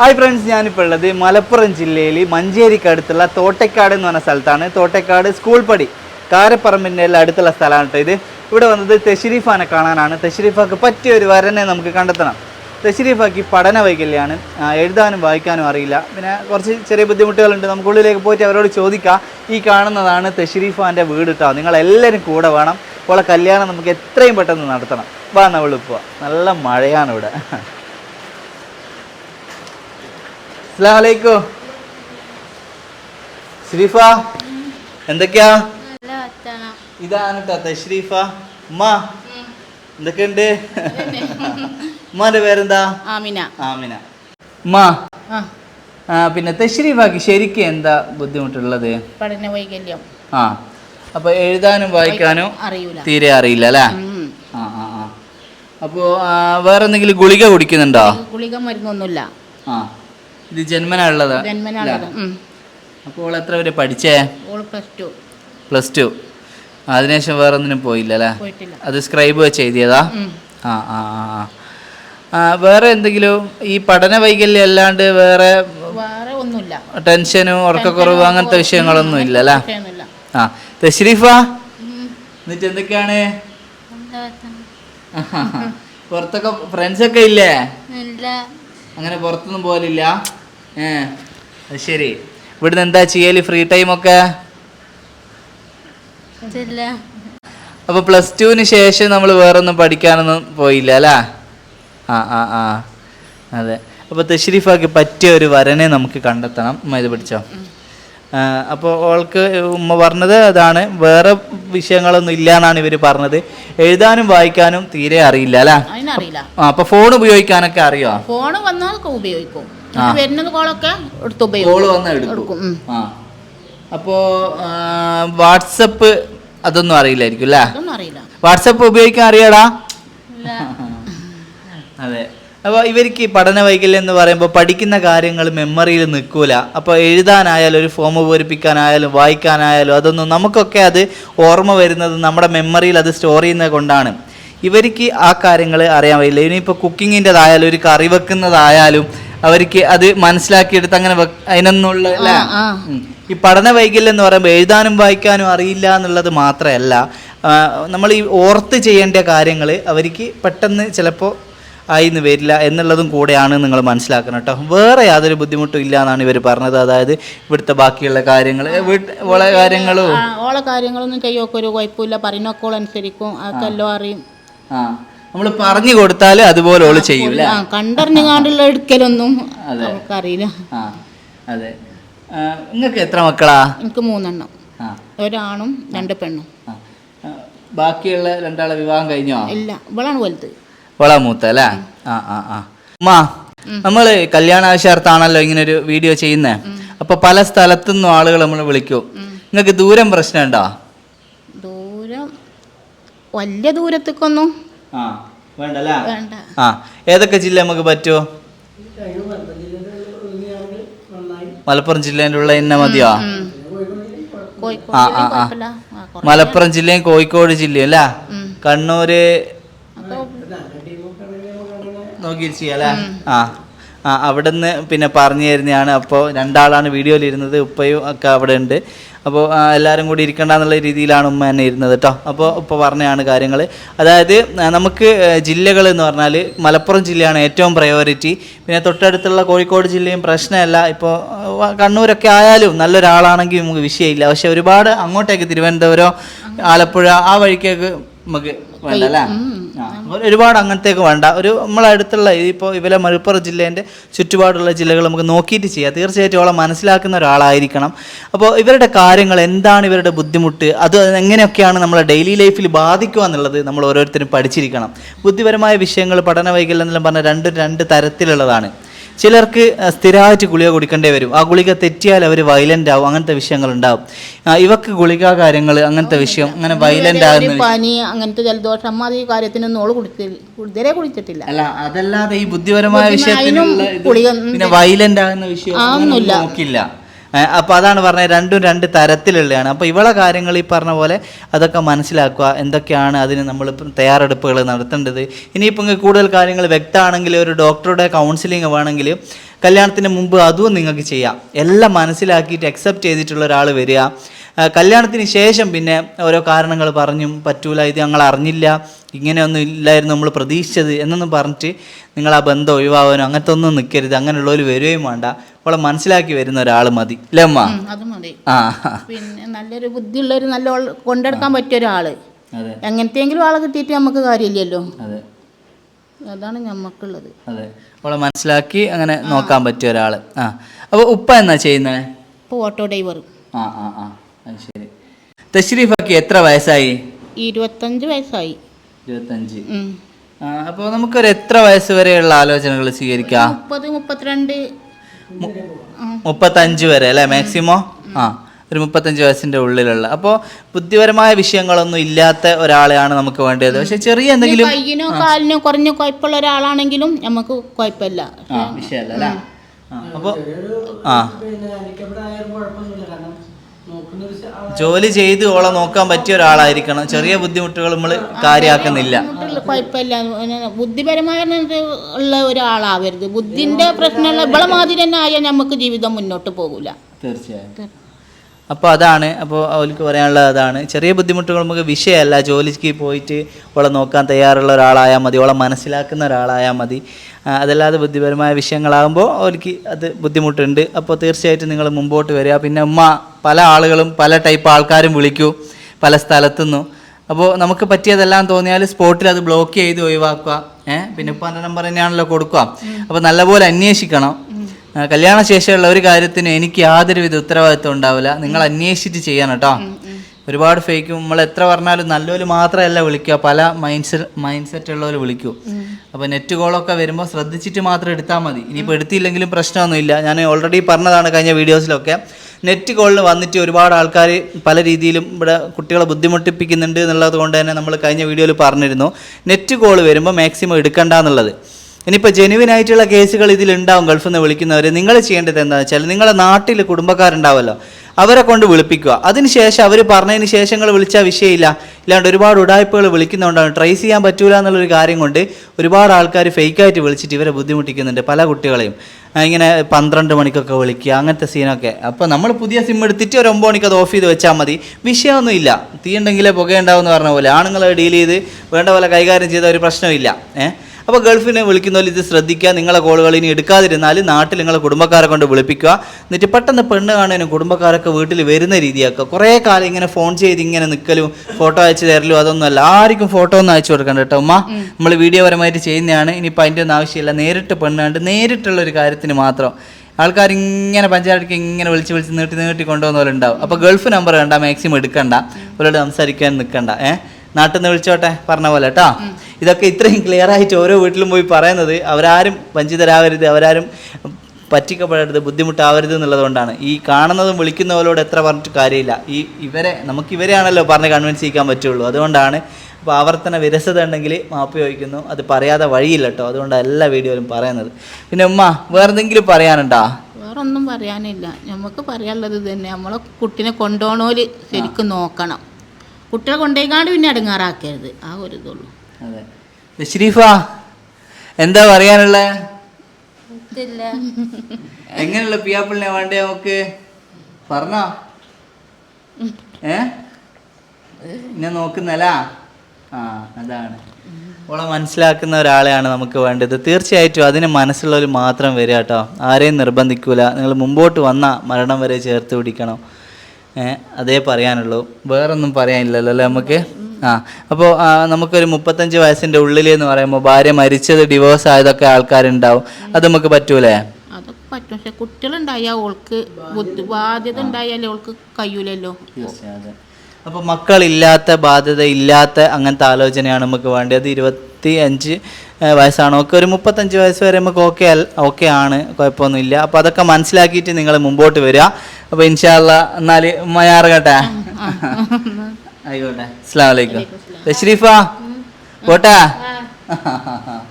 Hi friends ഞാനിപ്പോൾ ഉള്ളത് മലപ്പുറം ജില്ലയിൽ മഞ്ചേരിക്ക് അടുത്തുള്ള തോട്ടക്കാട് എന്ന് പറഞ്ഞ സ്ഥലത്താണ്. തോട്ടക്കാട് സ്കൂൾ പടി കാരപ്പറമ്പിന്റെ അടുത്തുള്ള സ്ഥലമാണ് കേട്ടോ ഇത്. ഇവിടെ വന്നത് തെഷരീഫാനെ കാണാനാണ്. തെഷരീഫാക്ക് പറ്റിയ ഒരു വരനെ നമുക്ക് കണ്ടെത്തണം. തെഷരീഫാക്ക് പഠന വൈകല്യമാണ് എഴുതാനും വായിക്കാനും അറിയില്ല. പിന്നെ കുറച്ച് ചെറിയ ബുദ്ധിമുട്ടുകളുണ്ട്. നമുക്ക് ഉള്ളിലേക്ക് പോയിട്ട് അവരോട് ചോദിക്കാം. ഈ കാണുന്നതാണ് തെഷരീഫാന്റെ വീട് കേട്ടോ നിങ്ങളെല്ലാവരും കൂടെ വേണം. അവളെ കല്യാണം നമുക്ക് എത്രയും പെട്ടെന്ന് നടത്തണം. വാ നമ്മൾ പോവാം. നല്ല മഴയാണ് ഇവിടെ അസ്സലാമലൈക്കും. ഷരീഫ എന്തൊക്കെയാ? ഇതാണ് കേട്ടോ തശ്രീഫ. ഉമ്മ എന്തൊക്കെയുണ്ട്? ഉമ്മാന്റെ പേരെന്താ? ആമിന. ആമിന. ഉമ്മ ആ. പിന്നെ തശ്രീഫാക്ക് ശരിക്കും എന്താ ബുദ്ധിമുട്ടുള്ളത്? പഠന വൈകല്യം. ആ അപ്പൊ എഴുതാനും വായിക്കാനും അറിയൂല. തീരെ അറിയില്ല അല്ലേ? ആ ആ ആ. അപ്പോ വേറെന്തെങ്കിലും ഗുളിക കുടിക്കുന്നുണ്ടോ? ഗുളിക മരുന്നൊന്നുമില്ല. ആ. ഇത് ജന്മനാളുള്ളതാ? ജന്മനാളത് അപ്പോൾ എത്ര വരെ പഠിച്ചേ? ഓൾ പ്ലസ് ടു. Plus two. അതിനുശേഷം വേറെ ഒന്നിനും പോയില്ല അല്ലേ പോയിട്ടില്ല. അത് സ്ക്രൈബ് വെച്ച് എഴുതിയതാ? ആ ആ ആ വേറെ എന്തെങ്കിലും ഈ പഠന വൈകല്യം അല്ലാണ്ട് വേറെ വേറെ ഒന്നുമില്ല. ടെൻഷനും ഉറക്കക്കുറവ് അങ്ങനത്തെ വിഷയങ്ങളൊന്നും ഇല്ല അല്ലേ ആ. തശ്രീഫ എന്നിട്ട് എന്തൊക്കെയാണ്? പുറത്തൊക്കെ ഫ്രണ്ട്സൊക്കെ ഇല്ലേ? അങ്ങനെ പുറത്തൊന്നും പോലില്ല ശരി. ഇവിടുന്ന് എന്താ ചെയ്യൽ? ഫ്രീ ടൈം ഒക്കെ? അപ്പൊ പ്ലസ് ടുവിന് ശേഷം നമ്മൾ വേറൊന്നും പഠിക്കാനൊന്നും പോയില്ല അല്ല? ആ ആ ആ. അതെ. അപ്പോൾ തഷ്രീഫാക്ക് പറ്റിയ ഒരു വരനെ നമുക്ക് കണ്ടെത്തണം. ഉമ്മ ഇത് പിടിച്ചോ? അപ്പോൾ ഓൾക്ക് ഉമ്മ പറഞ്ഞത് അതാണ്. വേറെ വിഷയങ്ങളൊന്നും ഇല്ല എന്നാണ് ഇവർ പറഞ്ഞത്. എഴുതാനും വായിക്കാനും തീരെ അറിയില്ല അല്ലേ? അപ്പൊ ആ അപ്പോൾ ഫോൺ ഉപയോഗിക്കാനൊക്കെ അറിയോ? ഫോൺ വന്നാൽ ഉപയോഗിക്കും. വരുന്നത് കോളൊക്കെ എടുത്ത് ഉപയോഗിക്കും. കോൾ വന്നാൽ എടുക്കും. എടുക്കും. ആ. അപ്പോ വാട്സപ്പ് അതൊന്നും അറിയില്ലായിരിക്കും അല്ലേ? അറിയില്ല. വാട്സപ്പ് ഉപയോഗിക്കാൻ അറിയാടാ? അതെ. അപ്പോൾ ഇവർക്ക് ഈ പഠന വൈകല്യം എന്ന് പറയുമ്പോൾ പഠിക്കുന്ന കാര്യങ്ങൾ മെമ്മറിയിൽ നിൽക്കൂല. അപ്പോൾ എഴുതാനായാലും ഒരു ഫോം പൂരിപ്പിക്കാനായാലും വായിക്കാനായാലും അതൊന്നും നമുക്കൊക്കെ അത് ഓർമ്മ വരുന്നത് നമ്മുടെ മെമ്മറിയിൽ അത് സ്റ്റോർ ചെയ്യുന്നത് കൊണ്ടാണ്. ഇവർക്ക് ആ കാര്യങ്ങൾ അറിയാൻ വയ്യില്ല ഇനിയിപ്പോൾ കുക്കിങ്ങിന്റെതായാലും ഒരു കറി വെക്കുന്നതായാലും അവർക്ക് അത് മനസ്സിലാക്കിയെടുത്ത് അങ്ങനെ അതിനൊന്നുള്ള അല്ലേ? ഈ പഠന വൈകല്യം എന്ന് പറയുമ്പോൾ എഴുതാനും വായിക്കാനും അറിയില്ല എന്നുള്ളത് മാത്രമല്ല നമ്മൾ ഈ ഓർത്ത് ചെയ്യേണ്ട കാര്യങ്ങൾ അവർക്ക് പെട്ടെന്ന് ചിലപ്പോൾ ആയിന്ന് വരില്ല എന്നുള്ളതും കൂടെയാണ് നിങ്ങൾ മനസ്സിലാക്കണം കേട്ടോ. വേറെ യാതൊരു ബുദ്ധിമുട്ടും ഇല്ല എന്നാണ് ഇവർ പറഞ്ഞത്. അതായത് ഇവിടുത്തെ ബാക്കിയുള്ള കാര്യങ്ങൾ ഓളെ കാര്യങ്ങളും. ഓളെ കാര്യങ്ങളൊന്നും ചെയ്യൊക്കെ ഒരു കുഴപ്പമില്ല. പറയുന്നൊക്കെ അനുസരിക്കും അതൊക്കെ എല്ലാം അറിയും. നമ്മൾ പറഞ്ഞു കൊടുത്താൽ അതുപോലെ ഓൾ ചെയ്യും അല്ലേ ആ കണ്ടറിഞ്ഞു കാണ്ടുള്ള എടുക്കലൊന്നും നമുക്കറിയില്ല. ആ അതെ. നിങ്ങൾക്ക് എത്ര മക്കളാ? എനിക്ക് മൂന്നെണ്ണം. ഒരാണും രണ്ട് പെണ്ണും. ബാക്കിയുള്ള രണ്ടാളെ വിവാഹം കഴിഞ്ഞോ? ഇല്ല ഇവളാണ് വലുത്. ഇവളാ മൂത്ത അല്ലേ ആ ആ ആ. ഉമ്മാ നമ്മൾ കല്യാണാവശ്യാർത്ഥാണല്ലോ ഇങ്ങനെ ഒരു വീഡിയോ ചെയ്യുന്നേ? അപ്പൊ പല സ്ഥലത്തുനിന്നും ആളുകൾ നമ്മൾ വിളിക്കും. നിങ്ങൾക്ക് ദൂരം പ്രശ്നമുണ്ടോ? ദൂരം വലിയ ദൂരത്തേക്കൊന്നും ആ വേണ്ടല്ലേ? വേണ്ട. ആ ഏതൊക്കെ ജില്ല നമുക്ക് പറ്റുമോ മലപ്പുറം ജില്ലയിലുള്ള ഉള്ള ഇന്ന മതിയോ? ആ, ആ, ആ. മലപ്പുറം ജില്ലയും കോഴിക്കോട് ജില്ലയും അല്ല. കണ്ണൂര്? നോക്കി ചെയ്യാല്ലേ ആ ആ അവിടുന്ന് പിന്നെ പറഞ്ഞു തരുന്നതാണ്. അപ്പോൾ രണ്ടാളാണ് വീഡിയോയിൽ ഇരുന്നത്. ഉപ്പയും ഒക്കെ അവിടെ ഉണ്ട്. അപ്പോൾ എല്ലാവരും കൂടി ഇരിക്കണ്ട എന്നുള്ള രീതിയിലാണ് ഉമ്മ തന്നെ ഇരുന്നത് കേട്ടോ അപ്പോൾ ഇപ്പോൾ പറഞ്ഞതാണ് കാര്യങ്ങൾ അതായത് നമുക്ക് ജില്ലകൾ എന്ന് പറഞ്ഞാൽ മലപ്പുറം ജില്ലയാണ് ഏറ്റവും പ്രയോറിറ്റി പിന്നെ തൊട്ടടുത്തുള്ള കോഴിക്കോട് ജില്ലയും പ്രശ്നമല്ല. ഇപ്പോൾ കണ്ണൂരൊക്കെ ആയാലും നല്ലൊരാളാണെങ്കിൽ നമുക്ക് വിഷയമില്ല. പക്ഷെ ഒരുപാട് അങ്ങോട്ടേക്ക് തിരുവനന്തപുരം ആലപ്പുഴ ആ വഴിക്കൊക്കെ നമുക്ക് വേണ്ട അല്ലേ ആ, ഒരു- ഒരുപാട് അങ്ങനത്തേക്ക് വേണ്ട. ഒരു നമ്മളെ അടുത്തുള്ള ഇപ്പോൾ ഇവരെ മലപ്പുറം ജില്ലേന്റെ ചുറ്റുപാടുള്ള ജില്ലകൾ നമുക്ക് നോക്കിയിട്ട് ചെയ്യാം. തീർച്ചയായിട്ടും അവളെ മനസ്സിലാക്കുന്ന ഒരാളായിരിക്കണം. അപ്പോൾ ഇവരുടെ കാര്യങ്ങൾ എന്താണ് ഇവരുടെ ബുദ്ധിമുട്ട്? അത് എങ്ങനെയൊക്കെയാണ് നമ്മളെ ഡെയിലി ലൈഫിൽ ബാധിക്കുക എന്നുള്ളത് നമ്മൾ ഓരോരുത്തരും പഠിച്ചിരിക്കണം. ബുദ്ധിപരമായ വിഷയങ്ങൾ പഠന വൈകല്യം എന്നെല്ലാം പറഞ്ഞാൽ രണ്ട് രണ്ട് തരത്തിലുള്ളതാണ്. ചിലർക്ക് സ്ഥിരമായിട്ട് ഗുളിക കുടിക്കേണ്ടി വരും. ആ ഗുളിക തെറ്റിയാൽ അവർ വയലന്റ് ആവും. അങ്ങനത്തെ വിഷയങ്ങൾ ഉണ്ടാവും ഇവക്ക് ഗുളിക കാര്യങ്ങൾ അങ്ങനത്തെ വിഷയം അങ്ങനെ വയലന്റ് ആകുന്ന പനി അങ്ങനത്തെ ജലദോഷം അമ്മാതി കാര്യത്തിനൊന്നും ഓൾ കുടിച്ചില്ല കുടിച്ചിട്ടില്ല. അല്ല അതല്ലാതെ ഈ ബുദ്ധിപരമായ വിഷയത്തിൽ പിന്നെ വയലന്റ് ആകുന്ന വിഷയം നോക്കില്ല. അപ്പോൾ അതാണ് പറഞ്ഞത് രണ്ടും രണ്ട് തരത്തിലുള്ളതാണ്. അപ്പോൾ ഇവളെ കാര്യങ്ങൾ ഈ പറഞ്ഞ പോലെ അതൊക്കെ മനസ്സിലാക്കുക എന്തൊക്കെയാണ് അതിന് നമ്മൾ തയ്യാറെടുപ്പുകൾ നടത്തേണ്ടത്. ഇനിയിപ്പോൾ നിങ്ങൾക്ക് കൂടുതൽ കാര്യങ്ങൾ വ്യക്തമാണെങ്കിൽ ഒരു ഡോക്ടറുടെ കൗൺസിലിംഗ് വേണമെങ്കിൽ കല്യാണത്തിന് മുമ്പ് അതും നിങ്ങൾക്ക് ചെയ്യാം. എല്ലാം മനസ്സിലാക്കിയിട്ട് അക്സെപ്റ്റ് ചെയ്തിട്ടുള്ള ഒരാൾ വരിക. കല്യാണത്തിന് ശേഷം പിന്നെ ഓരോ കാരണങ്ങൾ പറഞ്ഞും പറ്റൂല ഇത് ഞങ്ങൾ അറിഞ്ഞില്ല ഇങ്ങനെയൊന്നും ഇല്ലായിരുന്നു നമ്മൾ പ്രതീക്ഷിച്ചത് എന്നൊന്നും പറഞ്ഞിട്ട് നിങ്ങൾ ആ ബന്ധം ഒഴിവാകാനോ അങ്ങനത്തെ ഒന്നും നിൽക്കരുത് അങ്ങനെയുള്ളവർ വരികയും വേണ്ട. അവളെ മനസ്സിലാക്കി വരുന്ന ഒരാൾ മതി. അല്ലേ അത് മതി. ആ. പിന്നെ നല്ലൊരു ബുദ്ധിയുള്ള ഒരു നല്ല കൊണ്ടെടുക്കാൻ പറ്റിയ ഒരാൾ എങ്ങനത്തെങ്കിലും ആളെ കിട്ടിയിട്ട് നമുക്ക് കാര്യമില്ലല്ലോ. അതെ. അതാണ് ഞമ്മക്കുള്ളത്. അതെ. അവളെ മനസ്സിലാക്കി അങ്ങനെ നോക്കാൻ പറ്റിയ ഒരാൾ. ആ. അപ്പോൾ ഉപ്പ എന്നാ ചെയ്യുന്നത് ഇപ്പോൾ ഓട്ടോ ഡ്രൈവർ ആ ആ ആ. അത് ശരി. തഷ്രീഫക്ക് എത്ര വയസ്സായി? ഇരുപത്തഞ്ച് വയസ്സായി. ഇരുപത്തഞ്ച്. അപ്പോ അപ്പോൾ നമുക്കൊരു എത്ര വയസ്സ് വരെയുള്ള ആലോചനകൾ സ്വീകരിക്കാം? മുപ്പത് മുപ്പത്തിരണ്ട്. മുപ്പത്തഞ്ച് വരെ അല്ലേ മാക്സിമോ? ആ ഒരു മുപ്പത്തഞ്ച് വയസ്സിന്റെ ഉള്ളിലുള്ള. അപ്പോൾ ബുദ്ധിപരമായ വിഷയങ്ങളൊന്നും ഇല്ലാത്ത ഒരാളെയാണ് നമുക്ക് വേണ്ടത്. പക്ഷെ ചെറിയ എന്തെങ്കിലും കയ്യിനോ കാലിനോ കുറഞ്ഞ കുഴപ്പമുള്ള ഒരാളാണെങ്കിലും നമുക്ക് കുഴപ്പമില്ല. ആ വിഷയമല്ല അല്ലേ? അപ്പോൾ ആ ജോലി ചെയ്ത് ഓളെ നോക്കാൻ പറ്റിയ ഒരാളായിരിക്കണം. ചെറിയ ബുദ്ധിമുട്ടുകൾ നമ്മൾ കാര്യമാക്കുന്നില്ല കുഴപ്പമില്ല. ബുദ്ധിപരമായ ഉള്ള ഒരാളാവരുത്. ബുദ്ധിന്റെ പ്രശ്നമുള്ള ഇവളെ മാതിരി തന്നെ ആയാൽ നമുക്ക് ജീവിതം മുന്നോട്ട് പോകൂല. തീർച്ചയായും. അപ്പോൾ അതാണ് അപ്പോൾ അവർക്ക് പറയാനുള്ളത് അതാണ്. ചെറിയ ബുദ്ധിമുട്ടുകൾ നമുക്ക് വിഷയമല്ല. ജോലിക്ക് പോയിട്ട് ഓളെ നോക്കാൻ തയ്യാറുള്ള ഒരാളായാൽ മതി ഓളെ മനസ്സിലാക്കുന്ന ഒരാളായാൽ മതി. അതല്ലാതെ ബുദ്ധിപരമായ വിഷയങ്ങളാകുമ്പോൾ അവർക്ക് അത് ബുദ്ധിമുട്ടുണ്ട്. അപ്പോൾ തീർച്ചയായിട്ടും നിങ്ങൾ മുമ്പോട്ട് വരിക. പിന്നെ ഉമ്മ പല ആളുകളും പല ടൈപ്പ് ആൾക്കാരും വിളിക്കൂ പല സ്ഥലത്തുനിന്നും അപ്പോൾ നമുക്ക് പറ്റിയതെല്ലാം തോന്നിയാൽ സ്പോട്ടിൽ അത് ബ്ലോക്ക് ചെയ്ത് ഒഴിവാക്കുക. ഏഹ് പിന്നെ ഇപ്പം നമ്പർ തന്നെയാണല്ലോ കൊടുക്കുക. അപ്പോൾ നല്ലപോലെ അന്വേഷിക്കണം. ആ, കല്യാണ ശേഷമുള്ള ഒരു കാര്യത്തിന് എനിക്ക് യാതൊരുവിധ ഉത്തരവാദിത്വം ഉണ്ടാവില്ല. നിങ്ങൾ അന്വേഷിച്ചിട്ട് ചെയ്യണം കേട്ടോ. ഒരുപാട് ഫേക്കും നമ്മൾ എത്ര പറഞ്ഞാലും നല്ലൊരു മാത്രമല്ല വിളിക്കുക. പല മൈൻഡ് സെറ്റ് മൈൻഡ് സെറ്റ് ഉള്ളവർ വിളിക്കൂ അപ്പോൾ നെറ്റ് കോളൊക്കെ വരുമ്പോൾ ശ്രദ്ധിച്ചിട്ട് മാത്രം എടുത്താൽ മതി. ഇനിയിപ്പോൾ എടുത്തില്ലെങ്കിലും പ്രശ്നമൊന്നുമില്ല. ഞാൻ ഓൾറെഡി പറഞ്ഞതാണ് കഴിഞ്ഞ വീഡിയോസിലൊക്കെ നെറ്റ് കോളിന് വന്നിട്ട് ഒരുപാട് ആൾക്കാർ പല രീതിയിലും ഇവിടെ കുട്ടികളെ ബുദ്ധിമുട്ടിപ്പിക്കുന്നുണ്ട് എന്നുള്ളത് കൊണ്ട് തന്നെ നമ്മൾ കഴിഞ്ഞ വീഡിയോയിൽ പറഞ്ഞിരുന്നു. നെറ്റ് കോൾ വരുമ്പോൾ മാക്സിമം എടുക്കണ്ട എന്നുള്ളത്. ഇനിയിപ്പോൾ ജെനുവിൻ ആയിട്ടുള്ള കേസുകൾ ഇതിലുണ്ടാവും ഗൾഫിൽ നിന്ന് വിളിക്കുന്നവർ നിങ്ങൾ ചെയ്യേണ്ടത് എന്താണെന്ന് വെച്ചാൽ നിങ്ങളുടെ നാട്ടിൽ കുടുംബക്കാരുണ്ടാവുമല്ലോ അവരെ കൊണ്ട് വിളിപ്പിക്കുക. അതിനുശേഷം അവർ പറഞ്ഞതിന് ശേഷം നിങ്ങൾ വിളിച്ചാൽ വിഷയമില്ല. ഇല്ലാണ്ട് ഒരുപാട് ഉടായ്പകൾ വിളിക്കുന്നതുകൊണ്ടാണ് ട്രേസ് ചെയ്യാൻ പറ്റൂല എന്നുള്ളൊരു കാര്യം കൊണ്ട് ഒരുപാട് ആൾക്കാർ ഫേക്കായിട്ട് വിളിച്ചിട്ട് ഇവരെ ബുദ്ധിമുട്ടിക്കുന്നുണ്ട് പല കുട്ടികളെയും. ഇങ്ങനെ പന്ത്രണ്ട് മണിക്കൊക്കെ വിളിക്കുക അങ്ങനത്തെ സീനൊക്കെ. അപ്പോൾ നമ്മൾ പുതിയ സിം എടുത്തിട്ട് ഒരു ഒമ്പത് മണിക്ക് അത് ഓഫ് ചെയ്ത് വെച്ചാൽ മതി. വിഷയമൊന്നുമില്ല തീയുണ്ടെങ്കിലേ പുകയുണ്ടാവും എന്ന് പറഞ്ഞ പോലെ ആണുങ്ങളെ ഡീൽ ചെയ്ത് വേണ്ട പോലെ കൈകാര്യം ചെയ്ത ഒരു പ്രശ്നമില്ല ഏഹ് അപ്പോൾ ഗൾഫിനെ വിളിക്കുന്നവർ ഇത് ശ്രദ്ധിക്കുക നിങ്ങളെ കോളുകൾ ഇനി എടുക്കാതിരുന്നാൽ നാട്ടിൽ നിങ്ങളെ കുടുംബക്കാരെ കൊണ്ട് വിളിപ്പിക്കുക. എന്നിട്ട് പെട്ടെന്ന് പെണ്ണ് കാണാനും കുടുംബക്കാരൊക്കെ വീട്ടിൽ വരുന്ന രീതിയാക്കുക. കുറേ കാലം ഇങ്ങനെ ഫോൺ ചെയ്ത് ഇങ്ങനെ നിൽക്കലും ഫോട്ടോ അയച്ചു തരലും അതൊന്നും അല്ല. ആർക്കും ഫോട്ടോ ഒന്നും അയച്ചു കൊടുക്കണ്ട കേട്ടോ ഉമ്മ. നമ്മൾ വീഡിയോ പരമായിട്ട് ചെയ്യുന്നതാണ്. ഇനിയിപ്പോൾ അതിന്റെ ഒന്നും ആവശ്യമില്ല. നേരിട്ട് പെണ്ണ് കണ്ട് നേരിട്ടുള്ള ഒരു കാര്യത്തിന് മാത്രം. ആൾക്കാർ ഇങ്ങനെ പഞ്ചായത്തിക്ക് ഇങ്ങനെ വിളിച്ച് വിളിച്ച് നീട്ടി നീട്ടി കൊണ്ടുപോകുന്നവരുണ്ടാവും അപ്പോൾ ഗൾഫ് നമ്പർ കണ്ട മാക്സിമം എടുക്കണ്ട. അവരോട് സംസാരിക്കാൻ നിൽക്കണ്ട ഏഹ് നാട്ടിൽ നിന്ന് വിളിച്ചോട്ടെ പറഞ്ഞ പോലെ കേട്ടോ. ഇതൊക്കെ ഇത്രയും ക്ലിയർ ആയിട്ട് ഓരോ വീട്ടിലും പോയി പറയുന്നത് അവരാരും വഞ്ചിതരാവരുത് അവരാരും പറ്റിക്കപ്പെടരുത് ബുദ്ധിമുട്ടാവരുത് എന്നുള്ളതുകൊണ്ടാണ്. ഈ കാണുന്നതും വിളിക്കുന്നവരോട് എത്ര പറഞ്ഞിട്ട് കാര്യമില്ല. ഈ ഇവരെ നമുക്ക് ഇവരെയാണല്ലോ പറഞ്ഞ് കൺവിൻസ് ചെയ്യിക്കാൻ പറ്റുള്ളൂ. അതുകൊണ്ടാണ് അപ്പോൾ ആവർത്തന വിരസത ഉണ്ടെങ്കിൽ മാപ്പ് ചോദിക്കുന്നു. അത് പറയാതെ വഴിയില്ല കേട്ടോ. അതുകൊണ്ടാണ് എല്ലാ വീഡിയോയിലും പറയുന്നത്. പിന്നെ ഉമ്മ വേറെന്തെങ്കിലും പറയാനുണ്ടോ? വേറൊന്നും പറയാനില്ല. നമുക്ക് പറയാനുള്ളത് തന്നെ നമ്മളെ കുട്ടിനെ കൊണ്ടുപോകണോൽ ശരിക്കും നോക്കണം. കുട്ടികളെ കൊണ്ടേക്കാണ്ട് പിന്നെ അടങ്ങാറാക്കരുത്. ആ ഒരു ഇതുള്ളൂ. അതെ. ഷരീഫ എന്താ പറയാനുള്ളത് എങ്ങനെയുള്ള പിയാപ്പിളിനെ വേണ്ടേ നമുക്ക്? പറഞ്ഞോ. ഏ? എന്നെ നോക്കുന്നല്ല ആ അതാണ്. ഓളെ മനസ്സിലാക്കുന്ന ഒരാളെയാണ് നമുക്ക് വേണ്ടത്. തീർച്ചയായിട്ടും അതിന് മനസ്സുള്ളവർ മാത്രം വരിക കേട്ടോ ആരെയും നിർബന്ധിക്കൂല. നിങ്ങൾ മുമ്പോട്ട് വന്ന മരണം വരെ ചേർത്ത് പിടിക്കണം. അതേ പറയാനുള്ളൂ. വേറൊന്നും പറയാനില്ലല്ലോ അല്ലേ നമുക്ക്? ആ അപ്പോൾ നമുക്കൊരു മുപ്പത്തഞ്ച് വയസ്സിന്റെ ഉള്ളിൽ എന്ന് പറയുമ്പോൾ ഭാര്യ മരിച്ചത് ഡിവോഴ്സ് ആയതൊക്കെ ആൾക്കാരുണ്ടാവും. അത് നമുക്ക് പറ്റൂലേ? അതൊക്കെ പറ്റും. പക്ഷെ കുട്ടികളുണ്ടായാൽ ഓൾക്ക് ബുദ്ധി ബാധ്യത ഉണ്ടായാലേ ഓൾക്ക് കഴിയൂലല്ലോ. അപ്പോൾ മക്കളില്ലാത്ത ബാധ്യത ഇല്ലാത്ത അങ്ങനത്തെ ആലോചനയാണ് നമുക്ക് വേണ്ടത്. ഇരുപത്തി അഞ്ച് ഏഹ്, വയസ്സാണ്. ഒക്കെ ഒരു മുപ്പത്തഞ്ച് വയസ്സ് വരെ നമുക്ക് ഓക്കെ ഓക്കെ ആണ്. കുഴപ്പമൊന്നുമില്ല. അപ്പോൾ അതൊക്കെ മനസ്സിലാക്കിയിട്ട് നിങ്ങൾ മുമ്പോട്ട് വരിക. അപ്പോൾ ഇൻഷാല്ല എന്നാൽ മയാറുകട്ടെ ആയിക്കോട്ടെ. അസ്സാം വലൈക്കും തഷ്രീഫ പോട്ടാ?